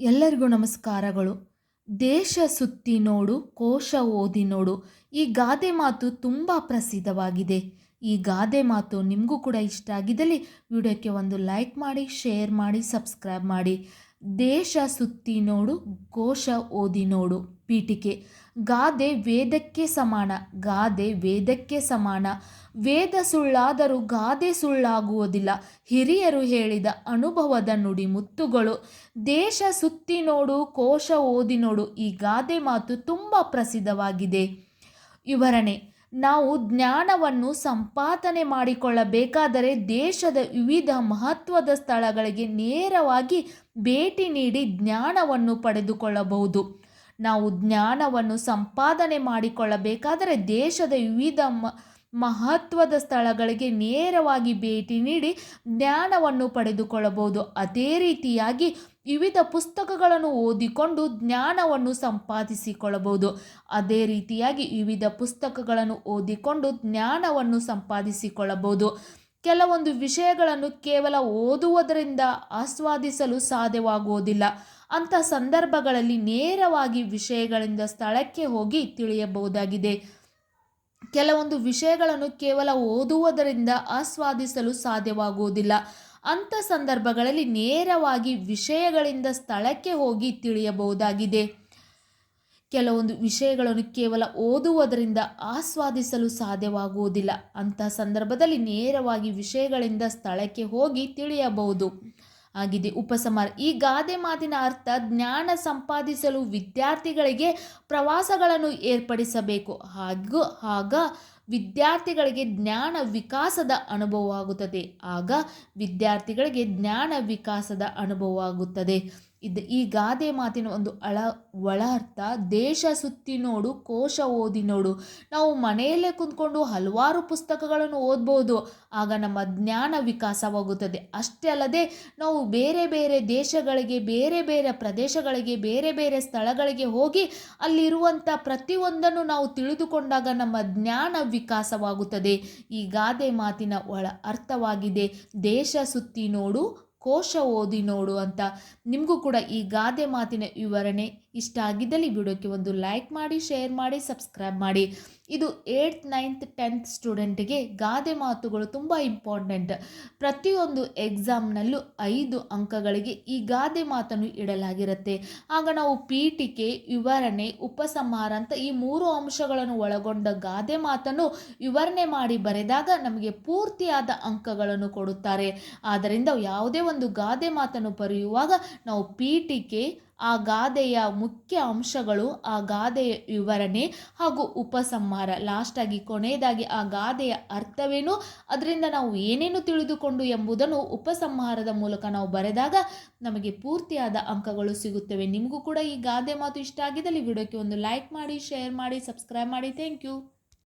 ಎಲ್ಲರಿಗೂ ನಮಸ್ಕಾರಗಳು. ದೇಶ ಸುತ್ತಿ ನೋಡು, ಕೋಶ ಓದಿ ನೋಡು. ಈ ಗಾದೆ ಮಾತು ತುಂಬ ಪ್ರಸಿದ್ಧವಾಗಿದೆ. ಈ ಗಾದೆ ಮಾತು ನಿಮಗೂ ಕೂಡ ಇಷ್ಟ ಆಗಿದ್ದಲ್ಲಿ ವಿಡಿಯೋಕ್ಕೆ ಒಂದು ಲೈಕ್ ಮಾಡಿ, ಶೇರ್ ಮಾಡಿ, ಸಬ್ಸ್ಕ್ರೈಬ್ ಮಾಡಿ. ದೇಶ ಸುತ್ತಿ ನೋಡು, ಕೋಶ ಓದಿ ನೋಡು. ಪೀಠಿಕೆ. ಗಾದೆ ವೇದಕ್ಕೆ ಸಮಾನ, ಗಾದೆ ವೇದಕ್ಕೆ ಸಮಾನ. ವೇದ ಸುಳ್ಳಾದರೂ ಗಾದೆ ಸುಳ್ಳಾಗುವುದಿಲ್ಲ. ಹಿರಿಯರು ಹೇಳಿದ ಅನುಭವದ ನುಡಿ ಮುತ್ತುಗಳು. ದೇಶ ಸುತ್ತಿ ನೋಡು, ಕೋಶ ಓದಿ ನೋಡು, ಈ ಗಾದೆ ಮಾತು ತುಂಬ ಪ್ರಸಿದ್ಧವಾಗಿದೆ. ವಿವರಣೆ. ನಾವು ಜ್ಞಾನವನ್ನು ಸಂಪಾದನೆ ಮಾಡಿಕೊಳ್ಳಬೇಕಾದರೆ ದೇಶದ ವಿವಿಧ ಮಹತ್ವದ ಸ್ಥಳಗಳಿಗೆ ನೇರವಾಗಿ ಭೇಟಿ ನೀಡಿ ಜ್ಞಾನವನ್ನು ಪಡೆದುಕೊಳ್ಳಬಹುದು. ನಾವು ಜ್ಞಾನವನ್ನು ಸಂಪಾದನೆ ಮಾಡಿಕೊಳ್ಳಬೇಕಾದರೆ ದೇಶದ ವಿವಿಧ ಮ, ಮಹತ್ವದ ಸ್ಥಳಗಳಿಗೆ ನೇರವಾಗಿ ಭೇಟಿ ನೀಡಿ ಜ್ಞಾನವನ್ನು ಪಡೆದುಕೊಳ್ಳಬಹುದು. ಅದೇ ರೀತಿಯಾಗಿ ವಿವಿಧ ಪುಸ್ತಕಗಳನ್ನು ಓದಿಕೊಂಡು ಜ್ಞಾನವನ್ನು ಸಂಪಾದಿಸಿಕೊಳ್ಳಬಹುದು. ಅದೇ ರೀತಿಯಾಗಿ ವಿವಿಧ ಪುಸ್ತಕಗಳನ್ನು ಓದಿಕೊಂಡು ಜ್ಞಾನವನ್ನು ಸಂಪಾದಿಸಿಕೊಳ್ಳಬಹುದು. ಕೆಲವೊಂದು ವಿಷಯಗಳನ್ನು ಕೇವಲ ಓದುವುದರಿಂದ ಆಸ್ವಾದಿಸಲು ಸಾಧ್ಯವಾಗುವುದಿಲ್ಲ. ಅಂಥ ಸಂದರ್ಭಗಳಲ್ಲಿ ನೇರವಾಗಿ ವಿಷಯಗಳಿಂದ ಸ್ಥಳಕ್ಕೆ ಹೋಗಿ ತಿಳಿಯಬಹುದಾಗಿದೆ. ಕೆಲವೊಂದು ವಿಷಯಗಳನ್ನು ಕೇವಲ ಓದುವುದರಿಂದ ಆಸ್ವಾದಿಸಲು ಸಾಧ್ಯವಾಗುವುದಿಲ್ಲ. ಅಂಥ ಸಂದರ್ಭಗಳಲ್ಲಿ ನೇರವಾಗಿ ವಿಷಯಗಳಿಂದ ಸ್ಥಳಕ್ಕೆ ಹೋಗಿ ತಿಳಿಯಬಹುದಾಗಿದೆ. ಕೆಲವೊಂದು ವಿಷಯಗಳನ್ನು ಕೇವಲ ಓದುವುದರಿಂದ ಆಸ್ವಾದಿಸಲು ಸಾಧ್ಯವಾಗುವುದಿಲ್ಲ. ಅಂತಹ ಸಂದರ್ಭದಲ್ಲಿ ನೇರವಾಗಿ ವಿಷಯಗಳಿಂದ ಸ್ಥಳಕ್ಕೆ ಹೋಗಿ ತಿಳಿಯಬಹುದು. ಆಗಿದೆ ಉಪಸಂಹಾರ ಈ ಗಾದೆ ಮಾತಿನ ಅರ್ಥ ಜ್ಞಾನ ಸಂಪಾದಿಸಲು ವಿದ್ಯಾರ್ಥಿಗಳಿಗೆ ಪ್ರವಾಸಗಳನ್ನು ಏರ್ಪಡಿಸಬೇಕು. ಹಾಗೂ, ಆಗ ವಿದ್ಯಾರ್ಥಿಗಳಿಗೆ ಜ್ಞಾನ ವಿಕಾಸದ ಅನುಭವವಾಗುತ್ತದೆ. ಆಗ ವಿದ್ಯಾರ್ಥಿಗಳಿಗೆ ಜ್ಞಾನ ವಿಕಾಸದ ಅನುಭವವಾಗುತ್ತದೆ. ಇದು ಈ ಗಾದೆ ಮಾತಿನ ಒಂದು ಅಳ ಒಳ ಅರ್ಥ ದೇಶ ಸುತ್ತಿ ನೋಡು, ಕೋಶ ಓದಿ ನೋಡು. ನಾವು ಮನೆಯಲ್ಲೇ ಕುಂತ್ಕೊಂಡು ಹಲವಾರು ಪುಸ್ತಕಗಳನ್ನು ಓದ್ಬೋದು. ಆಗ ನಮ್ಮ ಜ್ಞಾನ ವಿಕಾಸವಾಗುತ್ತದೆ. ಅಷ್ಟೇ ಅಲ್ಲದೆ ನಾವು ಬೇರೆ ಬೇರೆ ದೇಶಗಳಿಗೆ, ಬೇರೆ ಬೇರೆ ಪ್ರದೇಶಗಳಿಗೆ, ಬೇರೆ ಬೇರೆ ಸ್ಥಳಗಳಿಗೆ ಹೋಗಿ ಅಲ್ಲಿರುವಂಥ ಪ್ರತಿಯೊಂದನ್ನು ನಾವು ತಿಳಿದುಕೊಂಡಾಗ ನಮ್ಮ ಜ್ಞಾನ ವಿಕಾಸವಾಗುತ್ತದೆ. ಈ ಗಾದೆ ಮಾತಿನ ಒಳ ಅರ್ಥವಾಗಿದೆ. ದೇಶ ಸುತ್ತಿ ನೋಡು ಕೋಶ ಓದಿ ನೋಡು ಅಂತ ನಿಮಗೂ ಕೂಡ ಈ ಗಾದೆ ಮಾತಿನ ವಿವರಣೆ ಇಷ್ಟ ಆಗಿದ್ದಲ್ಲಿ ವಿಡಿಯೋಕ್ಕೆ ಒಂದು ಲೈಕ್ ಮಾಡಿ, ಶೇರ್ ಮಾಡಿ, ಸಬ್ಸ್ಕ್ರೈಬ್ ಮಾಡಿ. ಇದು ಏಯ್ತ್ ನೈನ್ತ್ ಟೆಂತ್ ಸ್ಟೂಡೆಂಟ್ಗೆ ಗಾದೆ ಮಾತುಗಳು ತುಂಬ ಇಂಪಾರ್ಟೆಂಟ್ ಪ್ರತಿಯೊಂದು ಎಕ್ಸಾಮ್ನಲ್ಲೂ ಐದು ಅಂಕಗಳಿಗೆ ಈ ಗಾದೆ ಮಾತನ್ನು ಇಡಲಾಗಿರುತ್ತೆ. ಆಗ ನಾವು ಪೀಠಿಕೆ, ವಿವರಣೆ, ಉಪಸಂಹಾರ ಅಂತ ಈ ಮೂರು ಅಂಶಗಳನ್ನು ಒಳಗೊಂಡ ಗಾದೆ ಮಾತನ್ನು ವಿವರಣೆ ಮಾಡಿ ಬರೆದಾಗ ನಮಗೆ ಪೂರ್ತಿಯಾದ ಅಂಕಗಳನ್ನು ಕೊಡುತ್ತಾರೆ. ಆದ್ದರಿಂದ ಯಾವುದೇ ಒಂದು ಗಾದೆ ಮಾತನ್ನು ಬರೆಯುವಾಗ ನಾವು ಪೀಠಿಕೆ ಆ ಗಾದೆಯ ಮುಖ್ಯ ಅಂಶಗಳು ಆ ಗಾದೆಯ ವಿವರಣೆ ಹಾಗೂ ಉಪಸಂಹಾರ. ಲಾಸ್ಟಾಗಿ ಕೊನೆಯದಾಗಿ ಆ ಗಾದೆಯ ಅರ್ಥವೇನು? ಅದರಿಂದ ನಾವು ಏನೇನು ತಿಳಿದುಕೊಂಡು ಎಂಬುದನ್ನು ಉಪಸಂಹಾರದ ಮೂಲಕ ನಾವು ಬರೆದಾಗ ನಮಗೆ ಪೂರ್ತಿಯಾದ ಅಂಕಗಳು ಸಿಗುತ್ತವೆ. ನಿಮಗೂ ಕೂಡ ಈ ಗಾದೆ ಮಾತು ಇಷ್ಟ ಆಗಿದ್ದಲ್ಲಿ ವಿಡಿಯೋಕ್ಕೆ ಒಂದು ಲೈಕ್ ಮಾಡಿ ಶೇರ್ ಮಾಡಿ ಸಬ್ಸ್ಕ್ರೈಬ್ ಮಾಡಿ. Thank you